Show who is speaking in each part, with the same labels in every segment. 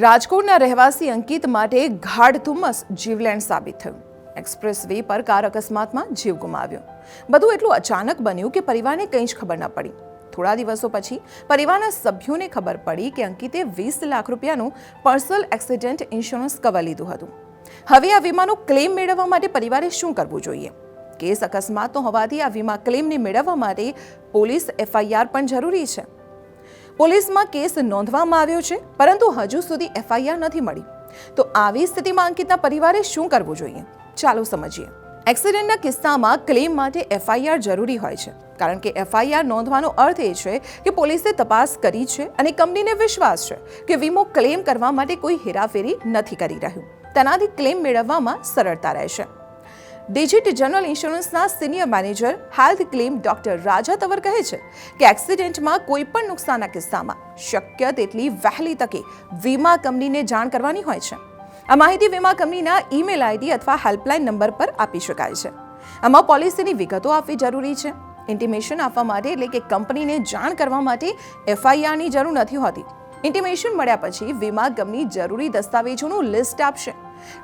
Speaker 1: રાજકોટના રહેવાસી અંકિત માટે ગાઢ ધુમ્મસ જીવલેણ સાબિત થયું. એક્સપ્રેસ વે પર કાર અકસ્માતમાં જીવ ગુમાવ્યો. બધું એટલું અચાનક બન્યું કે પરિવારને કંઈ જ ખબર ન પડી. થોડા દિવસો પછી પરિવારના સભ્યોને ખબર પડી કે અંકિતે વીસ લાખ રૂપિયાનું પર્સનલ એક્સિડન્ટ ઇન્સ્યોરન્સ કવર લીધું હતું. હવે આ વીમાનો ક્લેમ મેળવવા માટે પરિવારે શું કરવું જોઈએ? કેસ અકસ્માતનો હોવાથી આ વીમા ક્લેમને મેળવવા માટે પોલીસ એફઆઈઆર પણ જરૂરી છે. પોલીસમાં કેસ નોંધવામાં આવ્યો છે, પરંતુ હજુ સુધી એફઆઈઆર નથી મળી. તો આવી સ્થિતિમાં અંકિતના પરિવારે શું કરવું જોઈએ? ચાલો સમજીએ. એક્સિડન્ટના કિસ્સામાં ક્લેમ માટે એફઆઈઆર જરૂરી હોય છે, કારણ કે એફઆઈઆર નોંધવાનો અર્થ એ છે કે પોલીસે તપાસ કરી છે અને કંપનીને વિશ્વાસ છે કે વીમો ક્લેમ કરવા માટે કોઈ હેરાફેરી નથી કરી રહ્યું. તેનાથી ક્લેમ મેળવવામાં સરળતા રહેશે. Digit general ઇન્સ્યોરન્સના senior manager health claim doctor Raja Tawar કહે છે કે એક્સિડન્ટમાં કોઈ પણ નુકસાનના કિસ્સામાં શક્ય તેટલી વહેલી તકે વીમા કંપનીને જાણ કરવાની હોય છે. આ માહિતી વીમા કંપનીના ઈમેલ આઈડી અથવા હેલ્પલાઇન નંબર પર આપી શકાય છે. આમાં પોલિસીની વિગતો આપવી જરૂરી છે. ઇન્ટિમેશન આપવા માટે એટલે કે કંપનીને જાણ કરવા માટે એફઆઈઆરની જરૂર નથી હોતી. ઇન્ટિમેશન મળ્યા પછી વીમા કંપની જરૂરી દસ્તાવેજોનું લિસ્ટ આપશે.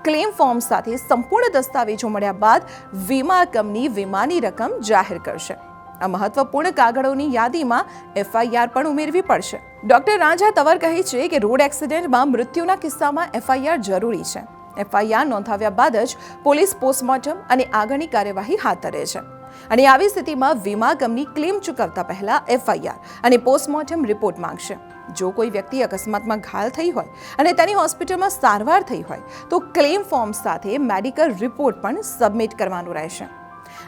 Speaker 1: ક્લેમ ફોર્મ સાથે સંપૂર્ણ દસ્તાવેજો મળ્યા બાદ વીમા કંપની વીમાની રકમ જાહેર કરશે. આ મહત્વપૂર્ણ કાગળોની યાદીમાં એફઆઈઆર પણ ઉમેરવી પડશે. ડોક્ટર રાજા તવર કહે છે કે રોડ એક્સિડન્ટમાં મૃત્યુના કિસ્સામાં એફઆઈઆર જરૂરી છે. એફઆઈઆર નોંધાવ્યા બાદ જ પોલીસ પોસ્ટમોર્ટમ અને આગળની કાર્યવાહી હાથ ધરે છે. અને આવી સ્થિતિમાં વીમા કંપની ક્લેમ ચૂકવતા પહેલા એફઆઈઆર અને પોસ્ટમોર્ટમ રિપોર્ટ માંગશે. જો કોઈ વ્યક્તિ અકસ્માતમાં ઘાયલ થઈ હોય અને તેની હોસ્પિટલમાં સારવાર થઈ હોય, તો ક્લેમ ફોર્મ સાથે મેડિકલ રિપોર્ટ પણ સબમિટ કરવાનું રહેશે.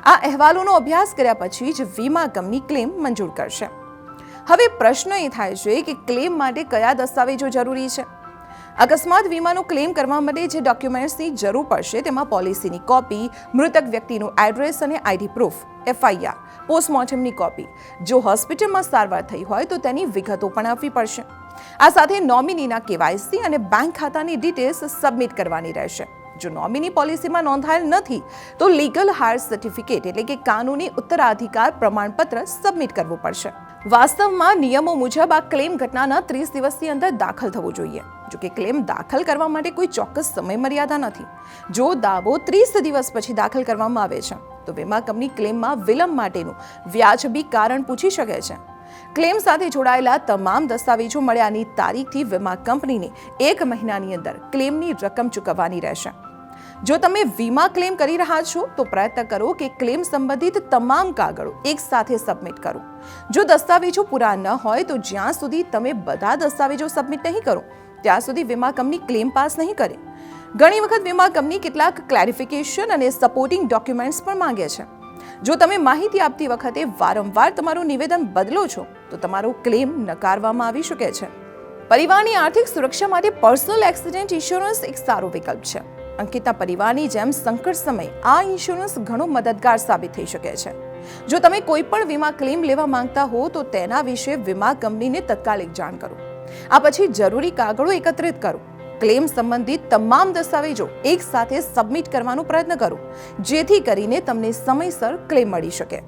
Speaker 1: આ અહેવાલોનો અભ્યાસ કર્યા પછી જ વીમા કંપની ક્લેમ મંજૂર કરશે. હવે પ્રશ્ન એ થાય છે કે ક્લેમ માટે કયા દસ્તાવેજો જરૂરી છે? અકસ્માત વીમાનો ક્લેમ કરવા માટે જે ડોક્યુમેન્ટ્સની જરૂર પડશે, તેમાં પોલિસીની કોપી, મૃતક વ્યક્તિનું એડ્રેસ અને આઈડી પ્રૂફ, એફઆઈઆર, પોસ્ટમોર્ટમની કોપી. જો હોસ્પિટલમાં સારવાર થઈ હોય, તો તેની વિગતો પણ આપવી પડશે. આ સાથે નોમિનીના કેવાયસી અને બેંક ખાતાની ડિટેલ્સ સબમિટ કરવાની રહેશે. જો નોમિની પોલિસીમાં નોંધાયેલ નથી, તો લીગલ હાયર સર્ટિફિકેટ એટલે કે કાનૂની ઉત્તરાધિકાર પ્રમાણપત્ર સબમિટ કરવું પડશે. વાસ્તવમાં નિયમો મુજબ આ ક્લેમ ઘટનાના ત્રીસ દિવસની અંદર દાખલ થવો જોઈએ. જો કે ક્લેમ દાખલ કરવા માટે કોઈ ચોક્કસ સમય મર્યાદા નથી. જો દાવો ત્રીસ દિવસ પછી દાખલ કરવામાં આવે છે, તો વીમા કંપની ક્લેમમાં વિલંબ માટેનું વ્યાજબી કારણ પૂછી શકે છે. ક્લેમ સાથે જોડાયેલા તમામ દસ્તાવેજો મળ્યાની તારીખથી વીમા કંપનીને એક મહિનાની અંદર ક્લેમની રકમ ચૂકવવાની રહેશે. જો તમે વીમા ક્લેમ કરી રહ્યા છો, તો પ્રયત્ન કરો કે ક્લેમ સંબંધિત તમામ કાગળો એક સાથે સબમિટ કરો. જો દસ્તાવેજો પૂરા ન હોય, તો જ્યાં સુધી તમે બધા દસ્તાવેજો સબમિટ નહીં કરો, ત્યાં સુધી વીમા કંપની ક્લેમ પાસ નહીં કરે. ઘણી વખત વીમા કંપની કેટલાક ક્લેરિફિકેશન અને સપોર્ટિંગ ડોક્યુમેન્ટ્સ પણ માંગે છે. જો તમે માહિતી આપતી વખતે વારંવાર તમારું નિવેદન બદલો છો, તો તમારો ક્લેમ નકારવામાં આવી શકે છે. પરિવારની આર્થિક સુરક્ષા માટે પર્સનલ એક્સિડન્ટ ઇન્સ્યોરન્સ એક સારો વિકલ્પ છે. અંકિતના પરિવારની જેમ સંકટ સમયે આ ઇન્સ્યોરન્સ ઘણો મદદગાર સાબિત થઈ શકે છે. જો તમે કોઈ પણ વીમા ક્લેમ લેવા માંગતા હો, તો તેના વિશે વીમા કંપનીને તત્કાલિક જાણ કરો. આ પછી જરૂરી કાગળો એકત્રિત કરો. ક્લેમ સંબંધિત તમામ દસ્તાવેજો એક સાથે સબમિટ કરવાનો પ્રયત્ન કરો, જેથી કરીને તમને સમયસર ક્લેમ મળી શકે.